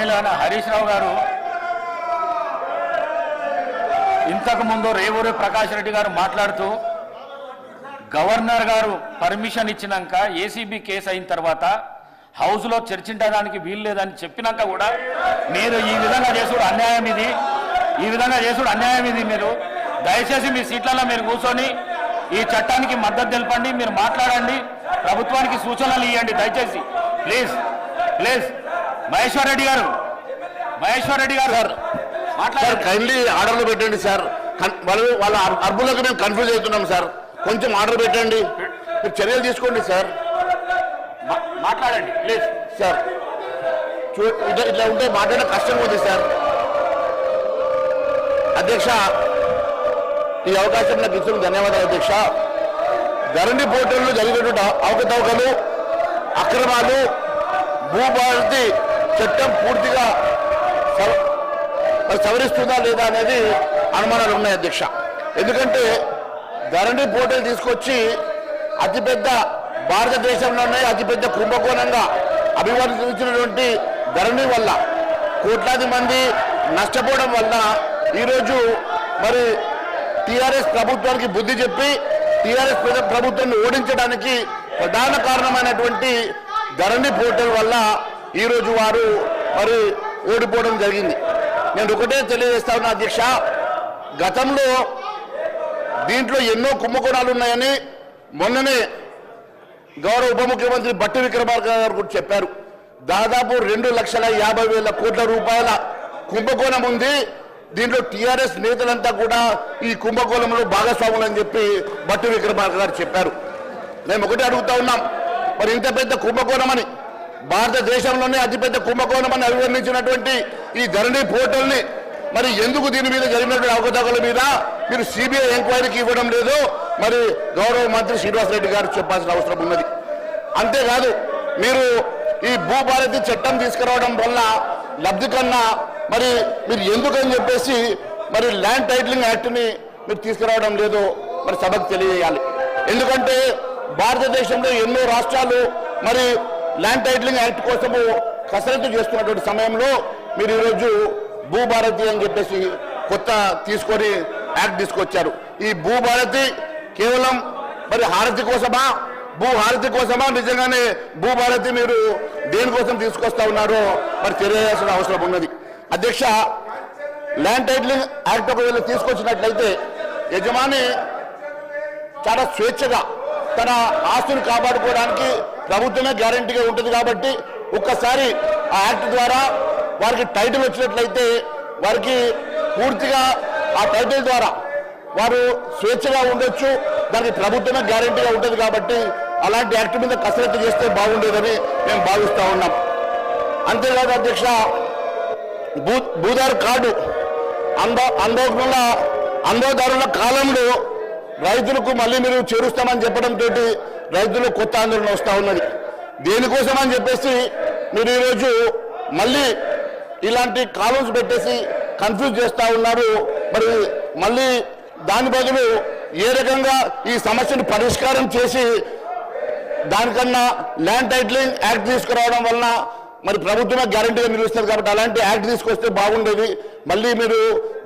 గౌరవనీయులైన హరీష్ రావు గారు ఇంతకు ముందు రేవూరి ప్రకాష్ రెడ్డి గారు మాట్లాడుతూ గవర్నర్ గారు పర్మిషన్ ఇచ్చినాక ఏసీబీ కేసు అయిన తర్వాత హౌస్లో చర్చించడానికి వీలు లేదని చెప్పినాక కూడా మీరు ఈ విధంగా చేసుడు అన్యాయం ఇది ఈ విధంగా చేసుడు అన్యాయం ఇది మీరు. దయచేసి మీ సీట్లలో మీరు కూర్చొని ఈ చట్టానికి మద్దతు తెలపండి మీరు మాట్లాడండి ప్రభుత్వానికి సూచనలు ఇవ్వండి దయచేసి ప్లీజ్ ప్లీజ్. మహేశ్వర్ రెడ్డి గారు. మహేశ్వర్ రెడ్డి గారు. సార్ కైండ్లీ ఆర్డర్లు పెట్టండి సార్. వాళ్ళు వాళ్ళ అర్- అర్బులకు మేము కన్ఫ్యూజ్ అవుతున్నాం సార్. కొంచెం ఆర్డర్ పెట్టండి. మీరు చర్యలు తీసుకోండి సార్. మాట్లాడండి ప్లీజ్ సార్ చూ ఇట్లా ఇట్లా ఉంటే మాట్లాడే కష్టంగా ఉంది సార్. అధ్యక్ష ఈ అవకాశం నాకు ఇచ్చిన ధన్యవాదాలు అధ్యక్ష. ధరణి పోర్టల్లో జరిగినటువంటి అవ- అవకతవకలు అక్రమాలు భూభారతి చట్టం పూర్తిగా మరి సవరిస్తుందా లేదా అనేది అనుమానాలు ఉన్నాయి అధ్యక్ష. ఎందుకంటే ధరణి పోర్టల్ తీసుకొచ్చి అతిపెద్ద భారతదేశంలోనే అతిపెద్ద కుంభకోణంగా అభివర్ణించినటువంటి ధరణి వల్ల కోట్లాది మంది నష్టపోవడం వల్ల ఈరోజు మరి టీఆర్ఎస్ ప్రభుత్వానికి బుద్ధి చెప్పి టీఆర్ఎస్ ప్రభుత్వాన్ని ఓడించడానికి ప్రధాన కారణమైనటువంటి ధరణి పోర్టల్ వల్ల ఈరోజు వారు మరి ఓడిపోవడం జరిగింది. నేను ఒకటే తెలియజేస్తా ఉన్నా అధ్యక్ష గతంలో దీంట్లో ఎన్నో కుంభకోణాలు ఉన్నాయని మొన్ననే గౌరవ ఉప ముఖ్యమంత్రి బట్టి విక్రమార్క గారు కూడా చెప్పారు. దాదాపు రెండు లక్షల యాభై వేల కోట్ల రూపాయల కుంభకోణం ఉంది. దీంట్లో టీఆర్ఎస్ నేతలంతా కూడా ఈ కుంభకోణంలో భాగస్వాములు అని చెప్పి బట్టి విక్రమార్క గారు చెప్పారు. మేము ఒకటే అడుగుతా ఉన్నాం మరి ఇంత పెద్ద కుంభకోణం అని భారతదేశంలోనే అతిపెద్ద కుంభకోణం అని అభివర్ణించినటువంటి ఈ ధరణి పోర్టల్ని మరి ఎందుకు దీని మీద జరిగినటువంటి అవకతవకల మీద మీరు సిబిఐ ఎంక్వైరీకి ఇవ్వడం లేదు? మరి గౌరవ మంత్రి శ్రీనివాసరెడ్డి గారు చెప్పాల్సిన అవసరం ఉన్నది. అంతేకాదు మీరు ఈ భూభారతి చట్టం తీసుకురావడం వల్ల లబ్ధి కన్నా మరి మీరు ఎందుకని చెప్పేసి మరి ల్యాండ్ టైటిలింగ్ యాక్ట్ని మీరు తీసుకురావడం లేదు మరి సభకు తెలియజేయాలి. ఎందుకంటే భారతదేశంలో ఎన్నో రాష్ట్రాలు మరి ల్యాండ్ టైటిలింగ్ యాక్ట్ కోసము కసరత్తు చేస్తున్నటువంటి సమయంలో మీరు ఈరోజు భూభారతి అని చెప్పేసి కొత్త తీసుకొని యాక్ట్ తీసుకొచ్చారు. ఈ భూభారతి కేవలం మరి హారతి కోసమా? భూ హారతి కోసమా? నిజంగానే భూభారతి మీరు దేనికోసం తీసుకొస్తా ఉన్నారో మరి తెలియజేయాల్సిన అవసరం ఉన్నది. అధ్యక్ష ల్యాండ్ టైటిలింగ్ యాక్ట్ ఒకవేళ తీసుకొచ్చినట్లయితే యజమాని చాలా స్వేచ్ఛగా తన ఆస్తులు కాపాడుకోవడానికి ప్రభుత్వమే గ్యారంటీగా ఉంటుంది కాబట్టి ఒక్కసారి ఆ యాక్ట్ ద్వారా వారికి టైటిల్ వచ్చినట్లయితే వారికి పూర్తిగా ఆ టైటిల్ ద్వారా వారు స్వేచ్ఛగా ఉండొచ్చు దానికి ప్రభుత్వమే గ్యారంటీగా ఉంటుంది కాబట్టి అలాంటి యాక్ట్ మీద కసరత్తు చేస్తే బాగుండేదని మేము భావిస్తూ ఉన్నాం అంతేకాదు అధ్యక్ష భూ భూదారు కార్డు అందో అందోకుండా అందోదారుల కాలంలో రైతులకు మళ్ళీ మీరు చేరుస్తామని చెప్పడం తోటి రైతులు కొత్త ఆందోళన వస్తూ ఉన్నది. దేనికోసం అని చెప్పేసి మీరు ఈరోజు మళ్ళీ ఇలాంటి కాలమ్స్ పెట్టేసి కన్ఫ్యూజ్ చేస్తూ ఉన్నారు. మరి మళ్ళీ దాని బదులు ఏ రకంగా ఈ సమస్యను పరిష్కారం చేసి దానికన్నా ల్యాండ్ టైటిలింగ్ యాక్ట్ తీసుకురావడం వలన మరి ప్రభుత్వమే గ్యారంటీగా నిలుస్తుంది కాబట్టి అలాంటి యాక్ట్ తీసుకొస్తే బాగుండేది. మళ్ళీ మీరు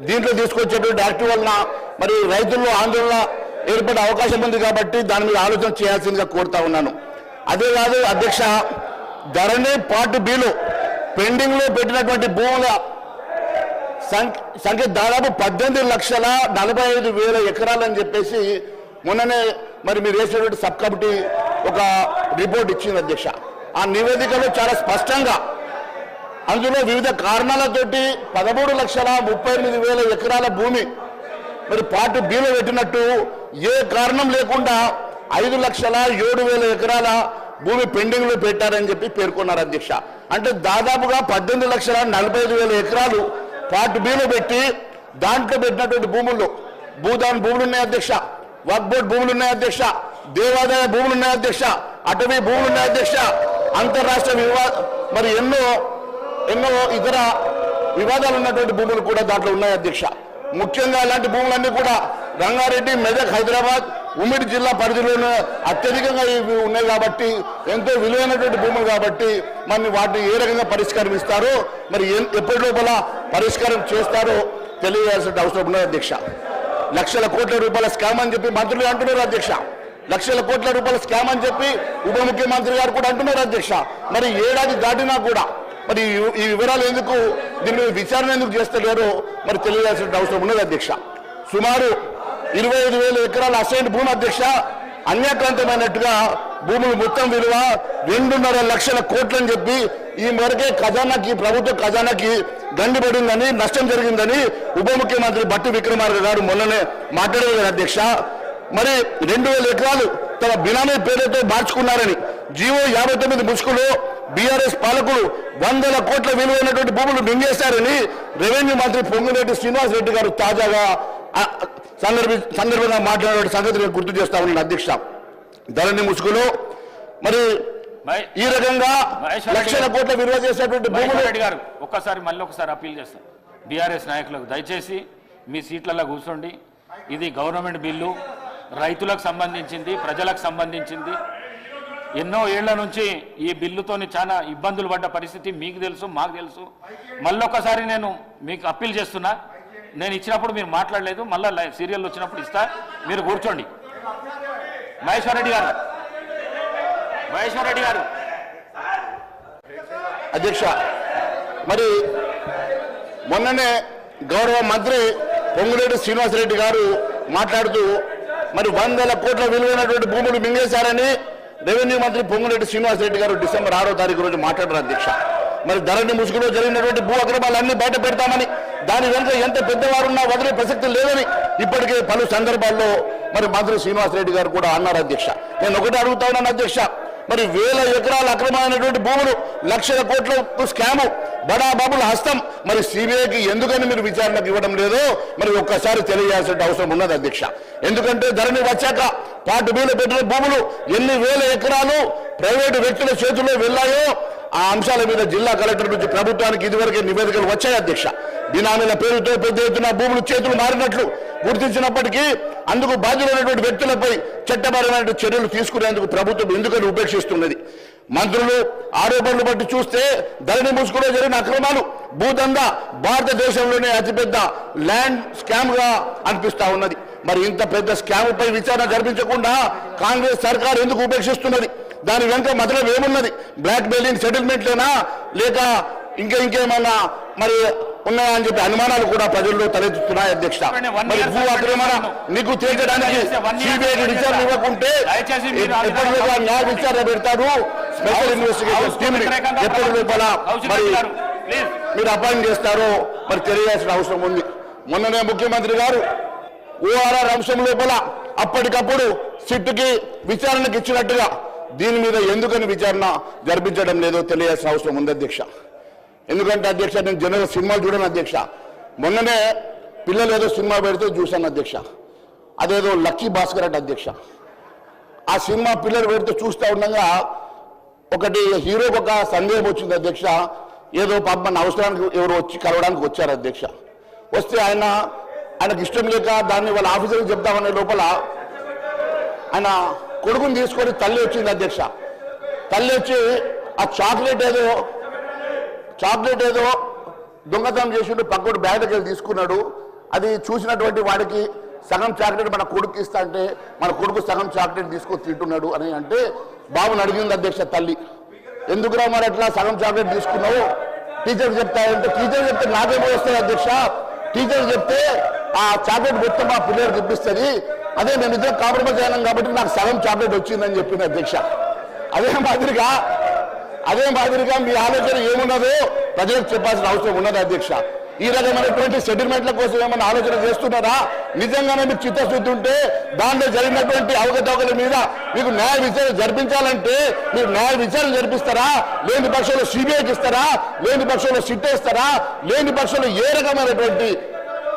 దీంట్లో తీసుకొచ్చేటువంటి యాక్ట్ వలన మరి రైతుల్లో ఆందోళన ఏర్పడే అవకాశం ఉంది కాబట్టి దాని మీద ఆలోచన చేయాల్సిందిగా కోరుతా ఉన్నాను. అదే కాదు అధ్యక్ష ధరణి పార్ట్ బిలో పెండింగ్లో పెట్టినటువంటి భూముల సంఖ్య దాదాపు పద్దెనిమిది లక్షల నలభై ఐదు వేల ఎకరాలని చెప్పేసి మొన్ననే మరి మీరు వేసినటువంటి సబ్ కమిటీ ఒక రిపోర్ట్ ఇచ్చింది అధ్యక్ష. ఆ నివేదికలో చాలా స్పష్టంగా అందులో వివిధ కారణాలతోటి పదమూడు లక్షల ముప్పై ఎనిమిది వేల ఎకరాల భూమి మరి పార్టీ బీలో పెట్టినట్టు ఏ కారణం లేకుండా ఐదు లక్షల ఏడు వేల ఎకరాల భూమి పెండింగ్లో పెట్టారని చెప్పి పేర్కొన్నారు అధ్యక్ష. అంటే దాదాపుగా పద్దెనిమిది లక్షల నలభై ఐదు వేల ఎకరాలు పార్ట్ బీలో పెట్టి దాంట్లో పెట్టినటువంటి భూముల్లో భూదాన్ భూములు ఉన్నాయి అధ్యక్ష వర్క్ బోర్డ్ భూములు ఉన్నాయి అధ్యక్ష దేవాదాయ భూములు ఉన్నాయి అధ్యక్ష అటవీ భూములు ఉన్నాయి అధ్యక్ష అంతర్రాష్ట్ర వివా మరి ఎన్నో ఎన్నో ఇతర వివాదాలు ఉన్నటువంటి భూములు కూడా దాంట్లో ఉన్నాయి అధ్యక్ష. ముఖ్యంగా ఇలాంటి భూములన్నీ కూడా రంగారెడ్డి మెదక్ హైదరాబాద్ ఉమ్మడి జిల్లా పరిధిలోనే అత్యధికంగా ఇవి ఉన్నాయి కాబట్టి ఎంతో విలువైనటువంటి భూములు కాబట్టి మరి వాటిని ఏ రకంగా పరిష్కారం ఇస్తారో మరి ఎప్పటి లోపల పరిష్కారం చేస్తారో తెలియజేయాల్సిన అవసరం ఉన్నది అధ్యక్ష. లక్షల కోట్ల రూపాయల స్కామ్ అని చెప్పి మంత్రులు అంటున్నారు అధ్యక్ష. లక్షల కోట్ల రూపాయల స్కామ్ అని చెప్పి ఉప ముఖ్యమంత్రి గారు కూడా అంటున్నారు అధ్యక్ష. మరి ఏడాది దాటినా కూడా మరి ఈ- వివరాలు ఎందుకు దీని మీద విచారణ ఎందుకు చేస్తలేరో మరి తెలియజేయాల్సిన అవసరం ఉన్నది అధ్యక్ష. సుమారు ఇరవై ఐదు వేల ఎకరాల అసైన్ భూమి అధ్యక్ష. అన్యాక్రాంతమైనట్టుగా భూములు మొత్తం విలువ రెండున్నర లక్షల కోట్లని చెప్పి ఈ మేరకే ఖజానాకి ప్రభుత్వ ఖజానాకి గండిపడిందని నష్టం జరిగిందని ఉప ముఖ్యమంత్రి బట్టి విక్రమార్క గారు మొన్ననే మాట్లాడలేదు అధ్యక్ష. మరి రెండు వేల ఎకరాలు తమ బినామీ పేరుతో మార్చుకున్నారని జీవో యాభై తొమ్మిది ముసుగులో బీఆర్ఎస్ పాలకులు వందల కోట్ల విలువైనటువంటి భూములు మింగేశారని రెవెన్యూ మంత్రి పొంగులేటి శ్రీనివాస్ రెడ్డి గారు తాజాగా సందర్భ సందర్భంగా మాట్లాడే సంగతి నేను గుర్తు చేస్తా ఉన్నాను అధ్యక్ష. ధరణి ముసుగులో మరి ఈ రకంగా లక్షల కోట్ల విలువ చేసేటువంటి రెడ్డి గారు ఒక్కసారి మళ్ళీ ఒకసారి అప్పీల్ చేస్తాం. బీఆర్ఎస్ నాయకులకు దయచేసి మీ సీట్లలో కూర్చోండి. ఇది గవర్నమెంట్ బిల్లు. రైతులకు సంబంధించింది ప్రజలకు సంబంధించింది. ఎన్నో ఏళ్ళ నుంచి ఈ బిల్లుతోని చాలా ఇబ్బందులు పడ్డ పరిస్థితి మీకు తెలుసు మాకు తెలుసు. మళ్ళొకసారి నేను మీకు అప్పీల్ చేస్తున్నా. నేను ఇచ్చినప్పుడు మీరు మాట్లాడలేదు మళ్ళీ సీరియల్ వచ్చినప్పుడు ఇస్తా. మీరు కూర్చోండి. మహేశ్వర్ రెడ్డి గారు. మహేశ్వర్ రెడ్డి గారు. అధ్యక్ష మరి మొన్ననే గౌరవ మంత్రి పొంగులేటి శ్రీనివాసరెడ్డి గారు మాట్లాడుతూ మరి వందల కోట్ల విలువైనటువంటి భూములు మింగేశారని రెవెన్యూ మంత్రి పొంగులేటి శ్రీనివాసరెడ్డి గారు డిసెంబర్ ఆరో తారీఖు రోజు మాట్లాడారు అధ్యక్ష. మరి ధరణి ముసుగులో జరిగినటువంటి భూ అక్రమాలన్నీ బయట పెడతామని దాని వెనుక ఎంత పెద్దవారున్నా వదిలే ప్రసక్తి లేదని ఇప్పటికే పలు సందర్భాల్లో మరి మంత్రి శ్రీనివాసరెడ్డి గారు కూడా అన్నారు అధ్యక్ష. నేను ఒకటి అడుగుతా ఉన్నాను అధ్యక్ష. మరి వేల ఎకరాల అక్రమమైనటువంటి భూములు లక్షల కోట్ల స్కాము బడాబాబుల హస్తం. మరి సిబిఐకి ఎందుకని మీరు విచారణకు ఇవ్వడం లేదో? మరి ఒక్కసారి తెలియాల్సిన అవసరం ఉన్నది అధ్యక్ష. ఎందుకంటే ధరణి వచ్చాక పాటు బీలు పెట్టిన భూములు ఎన్ని వేల ఎకరాలు ప్రైవేటు వ్యక్తుల చేతుల్లో వెళ్ళాయో ఆ అంశాల మీద జిల్లా కలెక్టర్ నుంచి ప్రభుత్వానికి ఇదివరకే నివేదికలు వచ్చాయి అధ్యక్ష. బినామీల పేరుతో పెద్ద ఎత్తున భూములు చేతులు మారినట్లు గుర్తించినప్పటికీ అందుకు బాధ్యులైనటువంటి వ్యక్తులపై చట్టపరమైన చర్యలు తీసుకునేందుకు ప్రభుత్వం ఎందుకని ఉపేక్షిస్తున్నది? మంత్రులు ఆరోపణలు బట్టి చూస్తే ధరణి ముసుగులో జరిగిన అక్రమాలు భూదందా భారతదేశంలోనే అతిపెద్ద ల్యాండ్ స్కామ్గా అనిపిస్తా ఉన్నది. మరి ఇంత పెద్ద స్కామ్ పై విచారణ జరిపించకుండా కాంగ్రెస్ సర్కార్ ఎందుకు ఉపేక్షిస్తున్నది? దాని వెనుక మతలం ఏమున్నది? బ్లాక్ మెయిలింగ్ సెటిల్మెంట్లేనా? లేక ఇంకా ఇంకేమన్నా మరి ఉన్నాయా అని చెప్పి అనుమానాలు కూడా ప్రజల్లో తలెత్తుతున్నాయి అధ్యక్ష. మరి భూ అక్రమణ. నీకు తీర్చడానికి సిబిఐ విచారణ. ఇవ్వకుంటే న్యాయ విచారణ పెడతారు? స్పెషల్ ఇన్వెస్టిగేషన్ టీమ్ ఎప్పటి లోపల మరి మీరు అపాయింట్ చేస్తారో మరి తెలియాల్సిన అవసరం ఉంది. మొన్ననే ముఖ్యమంత్రి గారు ఓఆర్ఆర్ అంశం లోపల అప్పటికప్పుడు సిట్టుకి విచారణకు ఇచ్చినట్టుగా దీని మీద ఎందుకని విచారణ జరిపించడం లేదో తెలియాల్సిన అవసరం ఉంది అధ్యక్ష. ఎందుకంటే అధ్యక్ష నేను జనరల్ సినిమాలు చూడను అధ్యక్ష. మొన్ననే పిల్లలు ఏదో సినిమా పెడితే చూశాను అధ్యక్ష. అదేదో లక్కీ భాస్కర్ అంటే అధ్యక్ష. ఆ సినిమా పిల్లలు పెడితే చూస్తూ ఉండగా ఒకటి హీరోకి ఒక సందేహం వచ్చింది అధ్యక్ష. ఏదో పాప అవసరానికి ఎవరు వచ్చి కలవడానికి వచ్చారు అధ్యక్ష. వస్తే ఆయన ఆయనకు ఇష్టం లేక దాన్ని వాళ్ళ ఆఫీసర్కి చెప్తామనే లోపల ఆయన కొడుకుని తీసుకొని తల్లి వచ్చింది అధ్యక్ష. తల్లి వచ్చి ఆ చాక్లెట్ ఏదో చాక్లెట్ ఏదో దొంగతనం చేసిండు పక్కడు బ్యాగ్ దగ్గర తీసుకున్నాడు. అది చూసినటువంటి వాడికి సగం చాక్లెట్ మన కొడుకు ఇస్తా అంటే మన కొడుకు సగం చాక్లెట్ తీసుకొని తింటున్నాడు అని అంటే బాబుని అడిగింది అధ్యక్ష తల్లి. ఎందుకురా మరి అట్లా సగం చాక్లెట్ తీసుకున్నావు? టీచర్ చెప్తాయంటే టీచర్ చెప్తే నాకేమో వస్తాయి అధ్యక్ష. టీచర్ చెప్తే ఆ చాక్లెట్ మొత్తం మా పిల్లలకు ఇప్పిస్తుంది. అదే నేను నిజంగా కాంప్రమైజ్ అయినాం కాబట్టి నాకు సగం చాక్లెట్ వచ్చిందని చెప్పింది అధ్యక్ష. అదే మాదిరిగా అదే మాదిరిగా మీ ఆలోచన ఏమున్నదో ప్రజలకు చెప్పాల్సిన అవసరం ఉన్నది అధ్యక్ష. ఈ రకమైనటువంటి సెటిల్మెంట్ల కోసం ఏమైనా ఆలోచన చేస్తున్నారా? నిజంగానే మీకు చిత్తశుద్ధి ఉంటే దాంట్లో జరిగినటువంటి అవకతవకల మీద మీకు న్యాయ విచారణ జరిపించాలంటే మీరు న్యాయ విచారణ జరిపిస్తారా? లేని పక్షంలో సిబిఐకి ఇస్తారా? లేని పక్షంలో సిట్ వేస్తారా? లేని పక్షంలో ఏ రకమైనటువంటి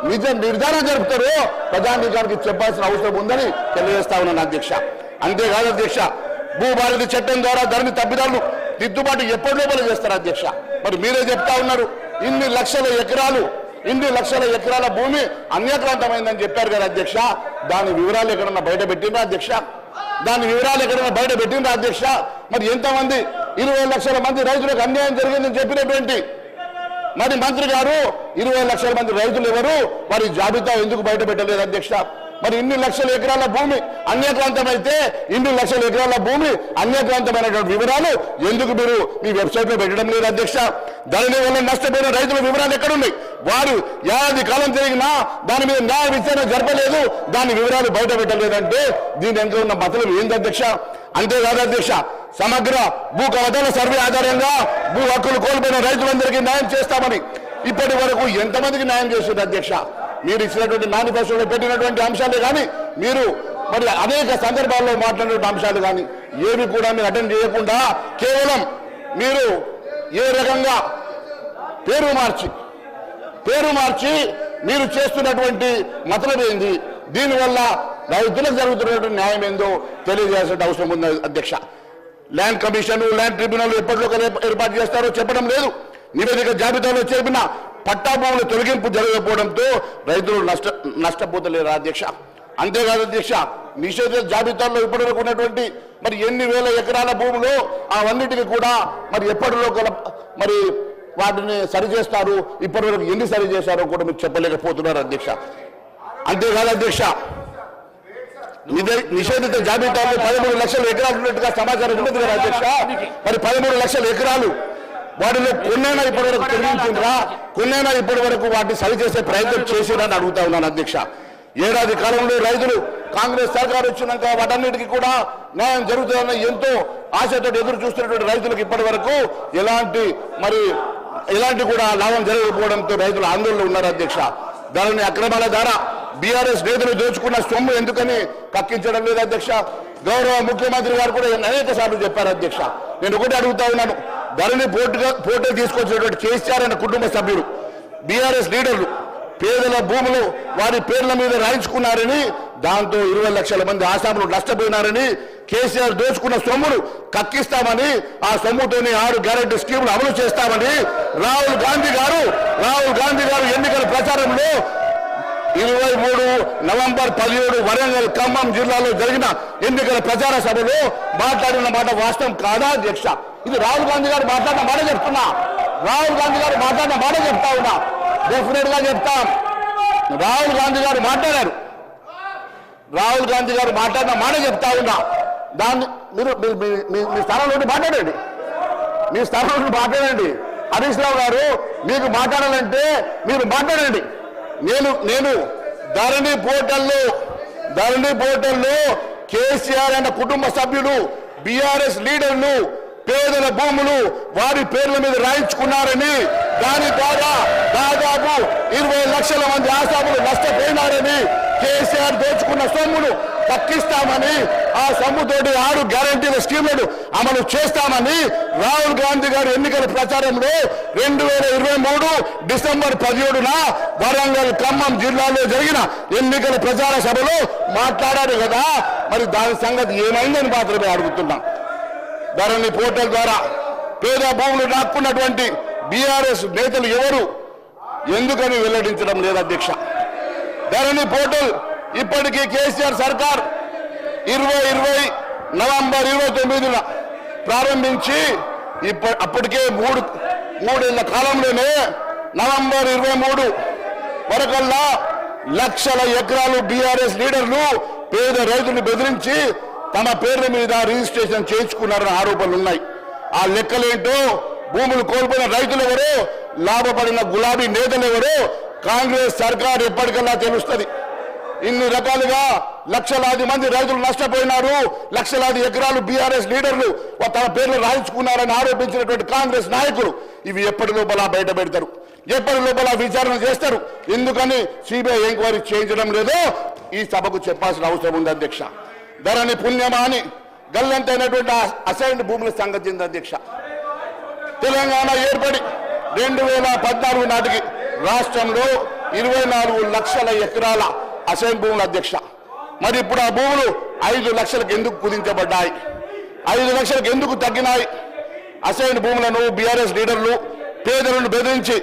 నిజ నిర్ధారణ జరుపుతారో ప్రజానీకానికి చెప్పాల్సిన అవసరం ఉందని తెలియజేస్తా ఉన్నాను అధ్యక్ష. అంతేకాదు అధ్యక్ష భూభారతి చట్టం ద్వారా ధరని తప్పిదాలను దిద్దుబాటు ఎప్పటి లోపల చేస్తారు అధ్యక్ష? మరి మీరే చెప్తా ఉన్నారు ఇన్ని లక్షల ఎకరాలు ఇన్ని లక్షల ఎకరాల భూమి అన్యక్రాంతమైందని చెప్పారు కదా అధ్యక్ష. దాని వివరాలు ఎక్కడన్నా బయట పెట్టిందా అధ్యక్ష? దాని వివరాలు ఎక్కడన్నా బయట పెట్టిందా అధ్యక్ష? మరి ఎంతమంది ఇరవై లక్షల మంది రైతులకు అన్యాయం జరిగిందని చెప్పినటువంటి మరి మంత్రి గారు ఇరవై లక్షల మంది రైతులు ఎవరు? వారి జాబితా ఎందుకు బయట పెట్టలేదు అధ్యక్ష? మరి ఇన్ని లక్షల ఎకరాల భూమి అన్యక్రాంతమైతే ఇన్ని లక్షల ఎకరాల భూమి అన్యక్రాంతమైనటువంటి వివరాలు ఎందుకు మీరు మీ వెబ్సైట్లో పెట్టడం లేదు అధ్యక్ష? దాని వల్ల నష్టపోయిన రైతుల వివరాలు ఎక్కడున్నాయి? వారు ఏడాది కాలం జరిగినా దాని మీద న్యాయ విచారణ జరపలేదు దాని వివరాలు బయట పెట్టలేదంటే దీని వెనుక ఉన్న మతలం ఏంది అధ్యక్ష? అంతేకాదు అధ్యక్ష సమగ్ర భూ కవతల సర్వే ఆధారంగా భూ హక్కులు కోల్పోయిన రైతులందరికీ న్యాయం చేస్తామని ఇప్పటి వరకు ఎంతమందికి న్యాయం చేస్తుంది అధ్యక్ష? మీరు ఇచ్చినటువంటి మేనిఫెస్టోలో పెట్టినటువంటి అంశాలే కానీ మీరు మరి అనేక సందర్భాల్లో మాట్లాడినటువంటి అంశాలు కానీ ఏవి కూడా మీరు అటెండ్ చేయకుండా కేవలం మీరు ఏ రకంగా పేరు మార్చి పేరు మార్చి మీరు చేస్తున్నటువంటి మతలం ఏంది? దీనివల్ల రైతులకు జరుగుతున్నటువంటి న్యాయం ఏందో తెలియజేయాల్సిన అవసరం ఉంది అధ్యక్ష. ల్యాండ్ కమిషన్ ల్యాండ్ ట్రిబ్యునల్ ఎప్పటిలో ఏర్పాటు చేస్తారో చెప్పడం లేదు. నివేదిక జాబితాలో చేపిన పట్టా భూముల తొలగింపు జరగకపోవడంతో రైతులు నష్ట నష్టపోతలేరు అధ్యక్ష. అంతేకాదు అధ్యక్ష నిషేధ జాబితాలో ఇప్పటివరకు ఉన్నటువంటి మరి ఎన్ని వేల ఎకరాల భూములు అవన్నిటిని కూడా మరి ఎప్పటిలో మరి వాటిని సరి చేస్తారు ఇప్పటివరకు ఎన్ని సరి చేశారో కూడా మీరు చెప్పలేకపోతున్నారు అధ్యక్ష. అంతేకాదు అధ్యక్ష నిషేధిత జాబితాలో పదమూడు లక్షల ఎకరాలు ఉన్నట్టుగా సమాచారం ఉన్నది కదా అధ్యక్ష. మరి పదమూడు లక్షల ఎకరాలు వాటిలో కొన్నైనా ఇప్పటి వరకు తొలగించిండ్రా కొన్నైనా ఇప్పటి వరకు వాటిని సరిచేసే ప్రయత్నం చేసిరని అడుగుతా ఉన్నాను అధ్యక్ష. ఏడాది కాలంలో రైతులు కాంగ్రెస్ సర్కార్ వచ్చినాక వాటన్నిటికీ కూడా న్యాయం జరుగుతుందని ఎంతో ఆశతో ఎదురు చూస్తున్నటువంటి రైతులకు ఇప్పటి వరకు ఎలాంటి మరి ఎలాంటి కూడా లాభం జరగకపోవడంతో రైతులు ఆందోళన ఉన్నారు అధ్యక్ష. దానిని అక్రమాల ద్వారా బీఆర్ఎస్ నేతలు దోచుకున్న సొమ్ము ఎందుకని కక్కించడం లేదు అధ్యక్ష. గౌరవ ముఖ్యమంత్రి గారు కూడా అనేక సార్లు చెప్పారు అధ్యక్ష. నేను ఒకటి అడుగుతా ఉన్నాను. ధరణి పోటుగా పోటీ తీసుకొచ్చినటువంటి కేసీఆర్ అనే కుటుంబ సభ్యులు బీఆర్ఎస్ లీడర్లు పేదల భూములు వారి పేర్ల మీద రాయించుకున్నారని దాంతో ఇరవై లక్షల మంది ఆసాములు నష్టపోయినారని కేసీఆర్ దోచుకున్న సొమ్మును కక్కిస్తామని ఆ సొమ్ముతోనే ఆరు గ్యారెంటీ స్కీములు అమలు చేస్తామని రాహుల్ గాంధీ గారు రాహుల్ గాంధీ గారు ఎన్నికల ప్రచారంలో ఇరవై మూడు నవంబర్ పదిహేడు వరంగల్ ఖమ్మం జిల్లాలో జరిగిన ఎన్నికల ప్రచార సభలో మాట్లాడిన మాట వాస్తవం కాదా అధ్యక్ష? ఇది రాహుల్ గాంధీ గారు మాట్లాడిన మాట చెప్తున్నా. రాహుల్ గాంధీ గారు మాట్లాడిన మాట చెప్తా ఉన్నా. డెఫినెట్గా చెప్తాం. రాహుల్ గాంధీ గారు మాట్లాడారు. రాహుల్ గాంధీ గారు మాట్లాడిన మాట చెప్తా ఉన్నా. దాన్ని మీరు మీ- మీ- స్థానంలో మాట్లాడండి. మీ స్థానంలో నుండి మాట్లాడండి. హరీష్ రావు గారు మీకు మాట్లాడాలంటే మీరు మాట్లాడండి. నేను నేను ధరణి పోర్టల్లో ధరణి పోర్టల్లో కేసీఆర్ అన్న కుటుంబ సభ్యులు బీఆర్ఎస్ లీడర్లు పేదల భూములు వారి పేర్ల మీద రాయించుకున్నారని దాని ద్వారా దాదాపు ఇరవై లక్షల మంది ఆశాములు నష్టపోయినారని కేసీఆర్ దోచుకున్న సొమ్మును తక్కిస్తామని ఆ సొమ్ముతోటి ఆరు గ్యారంటీల స్కీములను అమలు చేస్తామని రాహుల్ గాంధీ గారు ఎన్నికల ప్రచారంలో రెండు వేల ఇరవై మూడు డిసెంబర్ పదిహేడున వరంగల్ ఖమ్మం జిల్లాలో జరిగిన ఎన్నికల ప్రచార సభలో మాట్లాడారు కదా. మరి దాని సంగతి ఏమైందని మాత్రమే అడుగుతున్నాం. ధరణి పోర్టల్ ద్వారా పేద భూములు దాక్కున్నటువంటి బీఆర్ఎస్ నేతలు ఎవరు? ఎందుకని వెల్లడించడం లేదు అధ్యక్ష. ధరణి పోర్టల్ ఇప్పటికీ కేసీఆర్ సర్కార్ ఇరవై ఇరవై నవంబర్ ఇరవై తొమ్మిదిన ప్రారంభించి ఇప్ప అప్పటికే మూడు మూడేళ్ళ కాలంలోనే నవంబర్ ఇరవై మూడు వరకల్లా లక్షల ఎకరాలు బీఆర్ఎస్ లీడర్లు పేద రైతులు బెదిరించి తమ పేర్ల మీద రిజిస్ట్రేషన్ చేయించుకున్నారన్న ఆరోపణలు ఉన్నాయి. ఆ లెక్కలేంటో భూములు కోల్పోయిన రైతులు ఎవరో లాభపడిన గులాబీ నేతలు ఎవరో కాంగ్రెస్ సర్కార్ ఎప్పటికల్లా తెలుస్తుంది. ఇన్ని రకాలుగా లక్షలాది మంది రైతులు నష్టపోయినారు లక్షలాది ఎకరాలు బీఆర్ఎస్ లీడర్లు తమ పేర్లు రాయించుకున్నారని ఆరోపించినటువంటి కాంగ్రెస్ నాయకులు ఇవి ఎప్పటి లోపల బయట పెడతారు? ఎప్పటి లోపల విచారణ చేస్తారు? ఎందుకని సిబిఐ ఎంక్వైరీ చేయించడం లేదో ఈ సభకు చెప్పాల్సిన అవసరం ఉంది అధ్యక్ష. ధరణి పుణ్యమా అని గల్లంతైనటువంటి అసైన్ అసైన్డ్ భూముల సంగతి ఏంది అధ్యక్ష? తెలంగాణ ఏర్పడి రెండు వేల పద్నాలుగు నాటికి రాష్ట్రంలో ఇరవై నాలుగు లక్షల ఎకరాల అసైన్ భూముల అధ్యక్ష. మరి ఇప్పుడు ఆ భూములు ఐదు లక్షలకు ఎందుకు కుదించబడ్డాయి? ఐదు లక్షలకు ఎందుకు తగ్గినాయి? అసైన్ భూములను బీఆర్ఎస్ లీడర్లు పేదలను బెదిరించి